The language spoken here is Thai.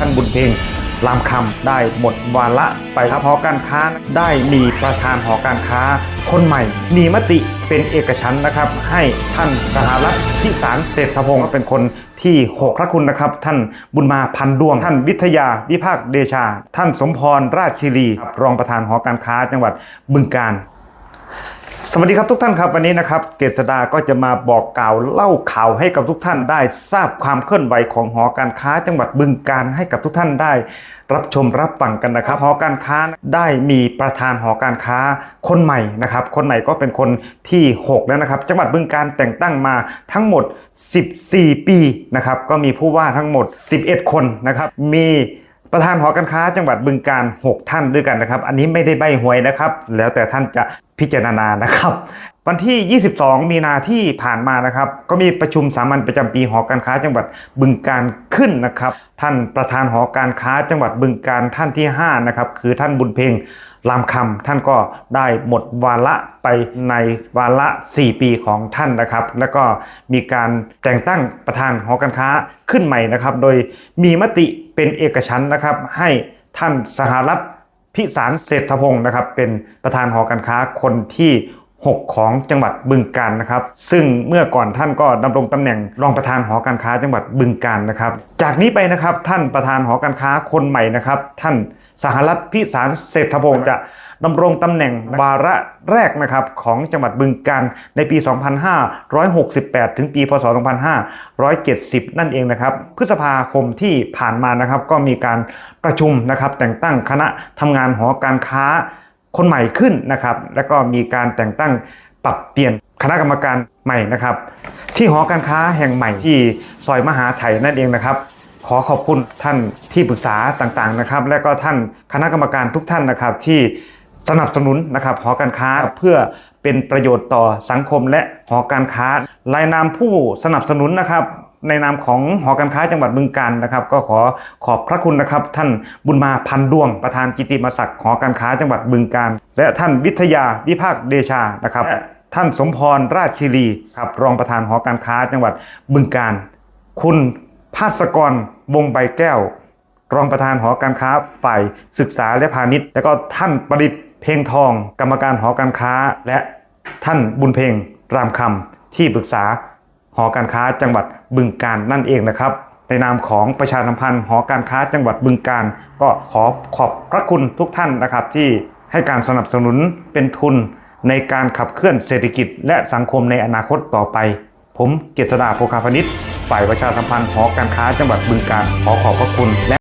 ท่านบุญเพ็งรามคำได้หมดวาระไปครับหอการค้าได้มีประธานหอการค้า คนใหม่ มีมติเป็นเอกฉันนะครับ ให้ท่านสหรัฐพิสารเศรษฐพงศ์เป็นคนที่หกพระคุณนะครับ ท่านบุญมาพันดวง ท่านวิทยาวิภาคเดชา ท่านสมพรราชคีรี รองประธานหอการค้าจังหวัดบึงกาฬ สวัสดีครับทุกท่านครับวันนี้นะครับเกษดาก็จะมาบอกกล่าวเล่าข่าวให้กับทุกท่านได้ทราบความเคลื่อนไหวของหอการค้าจังหวัดบึงการให้กับทุกท่านได้ รับชมรับฟังกันนะครับ หอการค้าได้มีประธานหอการค้าคนใหม่นะครับ คนใหม่ก็เป็นคนที่ 6 แล้วนะครับ จังหวัดบึงการแต่งตั้งมาทั้งหมด 14 ปีนะครับก็มีผู้ว่าทั้งหมด 11 คนนะครับมี ประธานหอการค้าจังหวัดบึงการ 6 ท่านด้วยกันนะครับ อันนี้ไม่ได้ใบหวยนะครับ แล้วแต่ท่านจะพิจารณานะครับ วันที่ 22 มีนาที่ผ่านมานะครับ ก็มีประชุมสามัญประจำปีหอการค้าจังหวัดบึงการขึ้นนะครับ ท่านประธานหอการค้าจังหวัดบึงการท่านที่5นะครับคือท่านบุญเพ็ง รามคำท่านก็ได้หมดวาระไปในวาระ 4 ปีของท่านนะครับ แล้วก็มีการแต่งตั้งประธานหอการค้าขึ้นใหม่นะครับ โดยมีมติเป็นเอกฉันนะครับ ให้ท่านสหรัฐพิสารเศรษฐพงศ์นะครับ เป็นประธานหอการค้าคนที่ 6 ของจังหวัดบึงกาฬนะครับ ซึ่งเมื่อก่อนท่านก็ดำรงตำแหน่งรองประธานหอการค้าจังหวัดบึงกาฬนะครับ จากนี้ไปนะครับท่านประธานหอการค้าคนใหม่นะครับ ท่าน สหรัฐพิสารเศรษฐพงศ์จะดำรงตำแหน่งวาระแรกนะครับของจังหวัดบึงกาฬในปี 2568 ถึงปี พศ 2570 นั่นเองนะครับ พฤษภาคมที่ผ่านมานะครับ ก็มีการประชุมนะครับแต่งตั้งคณะทำงานหอการค้าคนใหม่ขึ้นนะครับ แล้วก็มีการแต่งตั้งปรับเปลี่ยนคณะกรรมการใหม่นะครับ ที่หอการค้าแห่งใหม่ที่ซอยมหาไทยนั่นเองนะครับ ขอขอบคุณท่านที่ปรึกษาต่างๆนะครับ และก็ท่านคณะกรรมการทุกท่านนะครับที่สนับสนุนนะครับหอการค้าเพื่อเป็นประโยชน์ต่อสังคมและหอการค้ารายนามผู้สนับสนุนนะครับ ในนามของหอการค้าจังหวัดบึงกาฬนะครับ ก็ขอขอบพระคุณนะครับ ท่านบุญมาพันดวง ประธานกิติมศักดิ์หอการค้าจังหวัดบึงกาฬและท่านวิทยาวิภาคเดชานะครับและท่านสมพรราชคีรีครับรองประธานหอการค้าจังหวัดบึงกาฬคุณ ภาสกรวงใบแก้ว รองประธานหอการค้าฝ่ายศึกษาและพาณิชย์ และก็ท่านประดิษฐ์เพลงทอง กรรมการหอการค้า และท่านบุญเพลงรามคำที่ปรึกษาหอการค้าจังหวัดบึงกาฬนั่นเองนะครับในนามของประชาสัมพันธ์หอการค้าจังหวัดบึงกาฬก็ขอขอบพระคุณทุกท่านนะครับ ที่ให้การสนับสนุนเป็นทุนในการขับเคลื่อนเศรษฐกิจและสังคมในอนาคตต่อไป ผมเกษดาโภคาพนิชย์ ฝ่ายประชาสัมพันธ์หอการค้าจังหวัดบึงกาฬขอขอบพระคุณและ